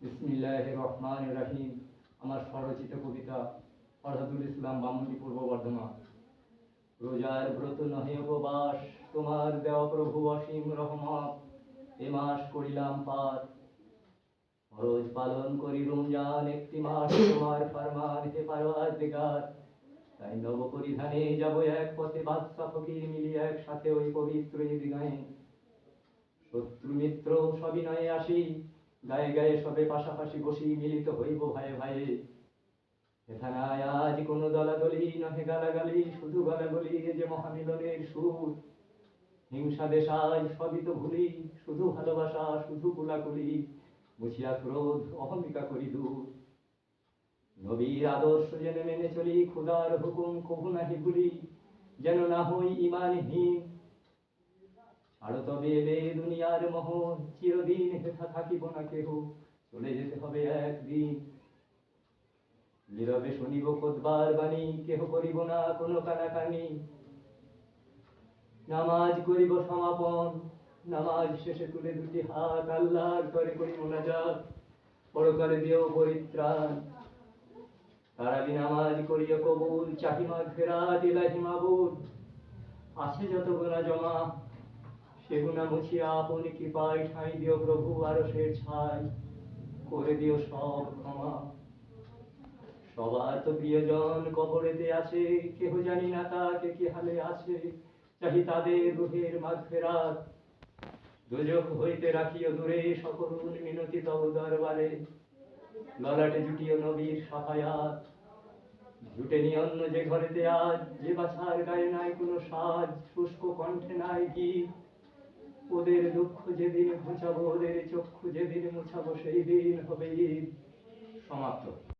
বিসমিল্লাহ রহমান রাহিম আমার স্বরচিত কবিতা ফরহাদুল ইসলাম বামুনি পূর্ব বর্ধমান। রোজার ব্রত নহে উপবাস, তোমার দেওয়া প্রভু অসীম রহমত, এ মাস করিলাম পার। ফরজ পালন করি রমজান, একটি মাস তোমার ফরমান হে পারওয়ার দিগার তাই নব পরিধানে যাব এক পথে বাদশা ফকির মিলিয়ে একসাথে ওই পবিত্র ঈদগাহে শত্রু মিত্র সবিনয়ে আসি গায়ে গায়ে সবে পাশাপাশি বসি মিলিত হইব ভাই ভাইয়ে এখানায় আজ কোন দলাদলি নহে গালাগালি, শুধু গালাগলি যে মহামিলনের সুর। হিংসা দেশাই সবই তো ভুলি, শুধু ভালোবাসা, শুধু কুলাকুলি, বুঝিয়া ক্রোধ, অহমিকা করি দূর। নবীর আদর্শ যেন মেনে চলি, খুদার হুকুম কবু নাহি ভুলি, যেন না হই ইমানহীন ছাড়ো তবে এলে দুনিয়ার মোহন চিরদিন হেথা থাকিব না কেহ। চলে যেতে হবে একদিন। নীরবে শুনিব খোদবার বাণী, কেহ করিব না কোনো কানাকানি। নামাজ করিব সমাপন, নামাজ শেষে তুলে দুটি হাত আল্লাহর করে করি মোনাজাত, পরকালে দিও পরিত্রাণ। তারাবি নামাজ করিয়া কবুল, চাহিমা ফেরাত ইলাহি মাবুদ। আছে যত গুণা জমা সেগুনা মুছিয়া আপনি কৃপায় ঠাঁই দিও প্রভু, আরও সে ছাই। করে দিও সব ক্ষমা। সবার তো প্রিয়জন কবরেতে আছে, কেহ জানি না তাকে কি হালে আছে, চাহি তাদের রুহের মাঝ ফেরাত। দুজক হইতে রাখিও দূরে সকরুণ মিনতি তব দরবারে। ললাটে জুটিও নবীর সাফায়াত। জুটে নি অন্য যে ঘরেতে আজ, যে বাছার গায়ে নাই কোনো সাজ, শুষ্ক কণ্ঠে নাই গীত। ওদের দুঃখ যেদিন ঘুচাবো ওদের চক্ষু যেদিন মুছাবো সেই দিন হবে ঈদ সমাপ্ত।